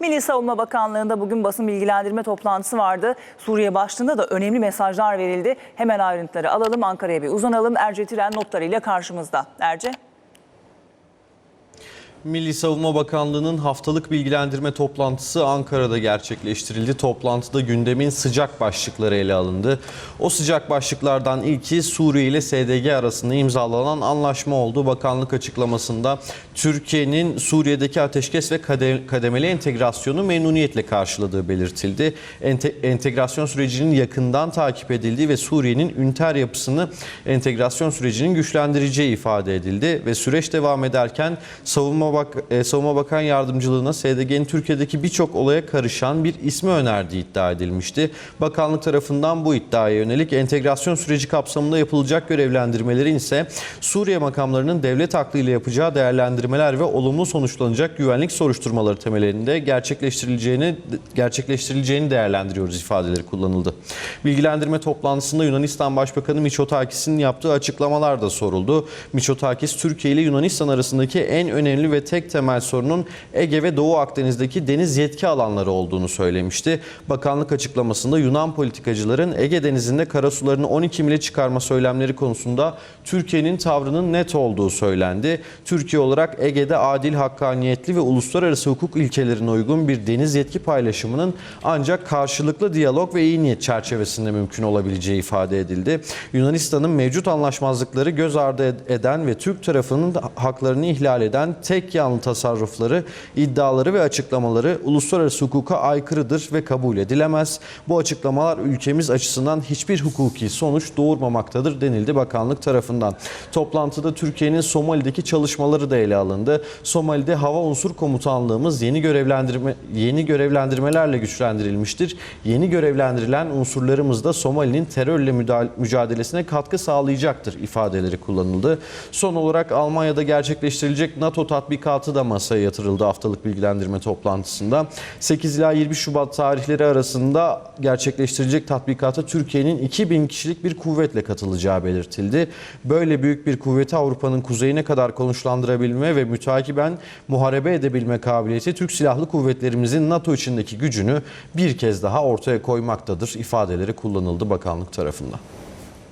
Milli Savunma Bakanlığı'nda bugün basın bilgilendirme toplantısı vardı. Suriye başlığında da önemli mesajlar verildi. Hemen ayrıntıları alalım. Ankara'ya bir uzanalım. Erce Tiren notlarıyla karşımızda. Erce. Milli Savunma Bakanlığı'nın haftalık bilgilendirme toplantısı Ankara'da gerçekleştirildi. Toplantıda gündemin sıcak başlıkları ele alındı. O sıcak başlıklardan ilki Suriye ile SDG arasında imzalanan anlaşma oldu. Bakanlık açıklamasında Türkiye'nin Suriye'deki ateşkes ve kade- kademeli entegrasyonu memnuniyetle karşıladığı belirtildi. Ente- entegrasyon sürecinin yakından takip edildiği ve Suriye'nin üniter yapısını entegrasyon sürecinin güçlendireceği ifade edildi ve süreç devam ederken Savunma Bak e, Savunma Bakan Yardımcılığına SDG'nin Türkiye'deki birçok olaya karışan bir ismi önerdiği iddia edilmişti. Bakanlık tarafından bu iddiaya yönelik entegrasyon süreci kapsamında yapılacak görevlendirmelerin ise Suriye makamlarının devlet aklıyla yapacağı değerlendirmeler ve olumlu sonuçlanacak güvenlik soruşturmaları temellerinde gerçekleştirileceğini gerçekleştirileceğini değerlendiriyoruz ifadeleri kullanıldı. Bilgilendirme toplantısında Yunanistan Başbakanı Mitsotakis'in yaptığı açıklamalar da soruldu. Mitsotakis Türkiye ile Yunanistan arasındaki en önemli ve tek temel sorunun Ege ve Doğu Akdeniz'deki deniz yetki alanları olduğunu söylemişti. Bakanlık açıklamasında Yunan politikacıların Ege Denizi'nde karasularını 12 mile çıkarma söylemleri konusunda Türkiye'nin tavrının net olduğu söylendi. Türkiye olarak Ege'de adil, hakkaniyetli ve uluslararası hukuk ilkelerine uygun bir deniz yetki paylaşımının ancak karşılıklı diyalog ve iyi niyet çerçevesinde mümkün olabileceği ifade edildi. Yunanistan'ın mevcut anlaşmazlıkları göz ardı ed- eden ve Türk tarafının haklarını ihlal eden tek yanlı tasarrufları, iddiaları ve açıklamaları uluslararası hukuka aykırıdır ve kabul edilemez. Bu açıklamalar ülkemiz açısından hiçbir hukuki sonuç doğurmamaktadır denildi bakanlık tarafından. Toplantıda Türkiye'nin Somali'deki çalışmaları da ele alındı. Somali'de Hava Unsur Komutanlığımız yeni görevlendirme yeni görevlendirmelerle güçlendirilmiştir. Yeni görevlendirilen unsurlarımız da Somali'nin terörle mücadelesine katkı sağlayacaktır ifadeleri kullanıldı. Son olarak Almanya'da gerçekleştirilecek NATO tatbikatı da masaya yatırıldı haftalık bilgilendirme toplantısında. 8 ila 20 Şubat tarihleri arasında gerçekleştirilecek tatbikata Türkiye'nin 2000 kişilik bir kuvvetle katılacağı belirtildi. Böyle büyük bir kuvveti Avrupa'nın kuzeyine kadar konuşlandırabilme ve mütakiben muharebe edebilme kabiliyeti Türk Silahlı Kuvvetlerimizin NATO içindeki gücünü bir kez daha ortaya koymaktadır ifadeleri kullanıldı bakanlık tarafından.